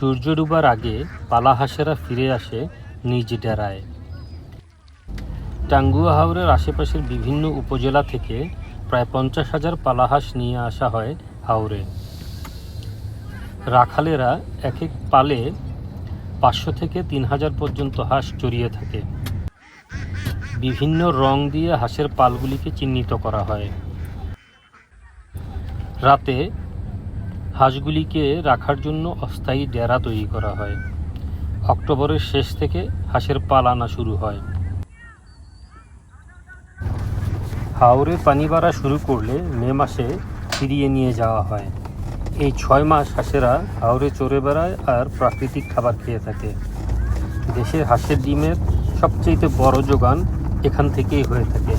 সূর্য ডুবার আগে পালাহাঁসেরা ফিরে আসে নিজ ডেরায়। টাঙ্গুয়া হাওরের আশেপাশের বিভিন্ন উপজেলা থেকে প্রায় পঞ্চাশ হাজার পালাহাঁস নিয়ে আসা হয় হাওরে। রাখালেরা এক এক পালে পাঁচশো থেকে তিন হাজার পর্যন্ত হাঁস চড়িয়ে থাকে। বিভিন্ন রং দিয়ে হাঁসের পালগুলিকে চিহ্নিত করা হয়। রাতে হাঁসগুলিকে রাখার জন্য অস্থায়ী ডেরা তৈরি করা হয়। অক্টোবরের শেষ থেকে হাঁসের পাল আনা শুরু হয়। হাওরে পানি বাড়া শুরু করলে মে মাসে ফিরিয়ে নিয়ে যাওয়া হয়। এই ছয় মাস হাঁসেরা হাওরে চড়ে বেড়ায় আর প্রাকৃতিক খাবার খেয়ে থাকে। দেশের হাঁসের ডিমের সবচেয়ে বড় যোগান এখান থেকেই হয়ে থাকে।